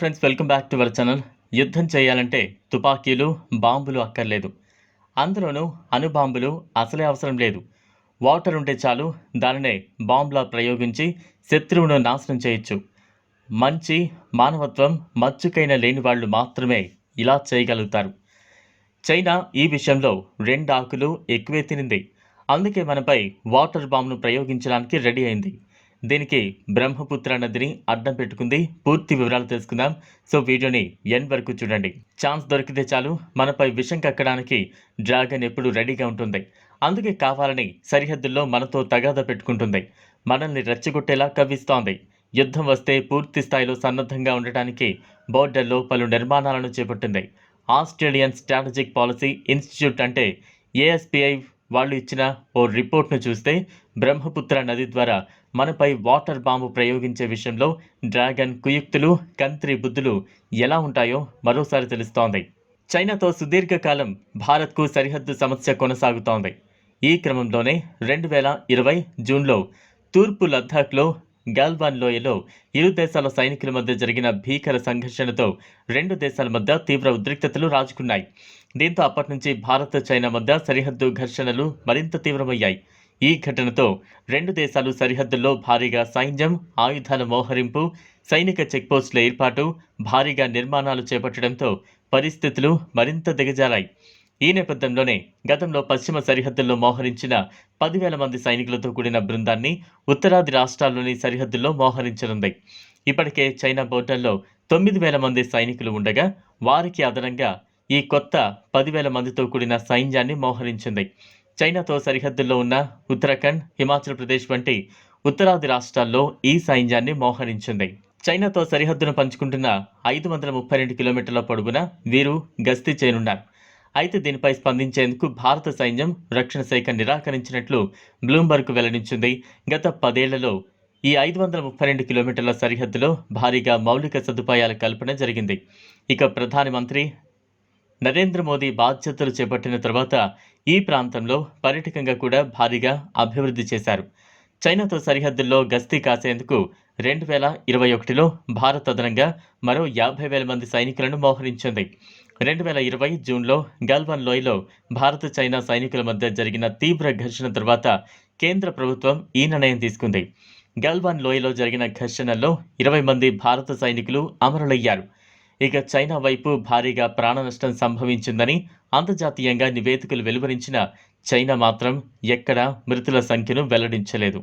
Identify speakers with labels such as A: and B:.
A: Friends welcome back to our channel యుద్ధం చేయాలంటే తుపాకీలు బాంబులు అక్కర్లేదు. అందులోనూ అణుబాంబులు అసలే అవసరం లేదు. వాటర్ ఉంటే చాలు దానినే బాంబులా ప్రయోగించి శత్రువును నాశనం చేయొచ్చు. మంచి మానవత్వం మచ్చుకైన లేని వాళ్ళు మాత్రమే ఇలా చేయగలుగుతారు. చైనా ఈ విషయంలో రెండు ఆకులు ఎక్కువే తినింది. అందుకే మనపై వాటర్ బాంబ్ను ప్రయోగించడానికి రెడీ అయింది. దీనికి బ్రహ్మపుత్ర నదిని అడ్డం పెట్టుకుంది. పూర్తి వివరాలు తెలుసుకుందాం. సో వీడియోని ఎన్ వరకు చూడండి. ఛాన్స్ దొరికితే చాలు. మనపై విషం కక్కడానికి డ్రాగన్ ఎప్పుడు రెడీగా ఉంటుంది. అందుకే కావాలని సరిహద్దుల్లో మనతో తగాద పెట్టుకుంటుంది. మనల్ని రెచ్చగొట్టేలా కవ్విస్తోంది. యుద్ధం వస్తే పూర్తి స్థాయిలో సన్నద్ధంగా ఉండటానికి బోర్డర్లో పలు నిర్మాణాలను చేపట్టింది. ఆస్ట్రేలియన్ స్ట్రాటజిక్ పాలసీ ఇన్స్టిట్యూట్ అంటే ఏఎస్పిఐ వాళ్ళు ఇచ్చిన ఓ రిపోర్ట్ను చూస్తే బ్రహ్మపుత్ర నది ద్వారా మనపై వాటర్ బాంబు ప్రయోగించే విషయంలో డ్రాగన్ కుయుక్తులు కంత్రి బుద్ధులు ఎలా ఉంటాయో మరోసారి తెలుస్తోంది. చైనాతో సుదీర్ఘకాలం భారత్కు సరిహద్దు సమస్య కొనసాగుతోంది. ఈ క్రమంలోనే రెండు వేల ఇరవై జూన్లో తూర్పు లద్దాఖ్లో గాల్వాన్ లోయలో ఇరు దేశాల సైనికుల మధ్య జరిగిన భీకర సంఘర్షణతో రెండు దేశాల మధ్య తీవ్ర ఉద్రిక్తతలు రాజుకున్నాయి. దీంతో అప్పటి నుంచి భారత్ చైనా మధ్య సరిహద్దు ఘర్షణలు మరింత తీవ్రమయ్యాయి. ఈ ఘటనతో రెండు దేశాలు సరిహద్దుల్లో భారీగా సైన్యం ఆయుధాల మోహరింపు సైనిక చెక్పోస్టుల ఏర్పాటు భారీగా నిర్మాణాలు చేపట్టడంతో పరిస్థితులు మరింత దిగజారాయి. ఈ నేపథ్యంలోనే గతంలో పశ్చిమ సరిహద్దుల్లో మోహరించిన పదివేల మంది సైనికులతో కూడిన బృందాన్ని ఉత్తరాది రాష్ట్రాల్లోని సరిహద్దుల్లో మోహరించనుంది. ఇప్పటికే చైనా బోర్డర్లో తొమ్మిది వేల మంది సైనికులు ఉండగా వారికి అదనంగా ఈ కొత్త పదివేల మందితో కూడిన సైన్యాన్ని మోహరించింది. చైనాతో సరిహద్దుల్లో ఉన్న ఉత్తరాఖండ్ హిమాచల్ ప్రదేశ్ వంటి ఉత్తరాది రాష్ట్రాల్లో ఈ సైన్యాన్ని మోహరించింది. చైనాతో సరిహద్దును పంచుకుంటున్న ఐదు వందల ముప్పై రెండు కిలోమీటర్ల పొడవున వీరు గస్తీ చేయనున్నారు. అయితే దీనిపై స్పందించేందుకు భారత సైన్యం రక్షణ శాఖ నిరాకరించినట్లు బ్లూంబర్గ్ వెల్లడించింది. గత పదేళ్ళలో ఈ ఐదు వందల ముప్పై రెండు కిలోమీటర్ల సరిహద్దులో భారీగా మౌలిక సదుపాయాల కల్పన జరిగింది. ఇక ప్రధానమంత్రి నరేంద్ర మోదీ బాధ్యతలు చేపట్టిన తర్వాత ఈ ప్రాంతంలో పర్యాటకంగా కూడా భారీగా అభివృద్ధి చేశారు. చైనాతో సరిహద్దుల్లో గస్తీ కాసేందుకు రెండు వేల ఇరవై ఒకటిలో భారత్ అదనంగా మరో యాభై వేల మంది సైనికులను మోహరించింది. రెండు వేల ఇరవై జూన్లో గల్వాన్ లోయలో భారత చైనా సైనికుల మధ్య జరిగిన తీవ్ర ఘర్షణ తర్వాత కేంద్ర ప్రభుత్వం ఈ నిర్ణయం తీసుకుంది. గల్వాన్ లోయలో జరిగిన ఘర్షణల్లో ఇరవై మంది భారత సైనికులు అమరులయ్యారు. ఇక చైనా వైపు భారీగా ప్రాణ నష్టం సంభవించిందని అంతర్జాతీయంగా నివేదికలు వెలువరించిన చైనా మాత్రం ఎక్కడా మృతుల సంఖ్యను వెల్లడించలేదు.